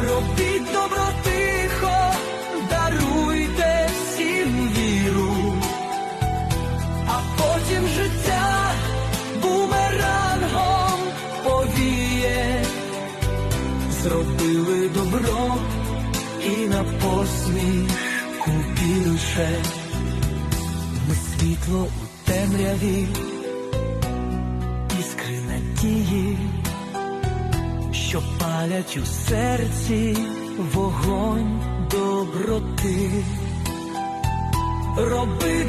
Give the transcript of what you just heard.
робіть добро тихо, даруйте всім віру, а потім життя бумерангом повіє, зробили добро і на посмішку більше. Ми світло у темряві, іскри надії, що палять у серці вогонь доброти. Роби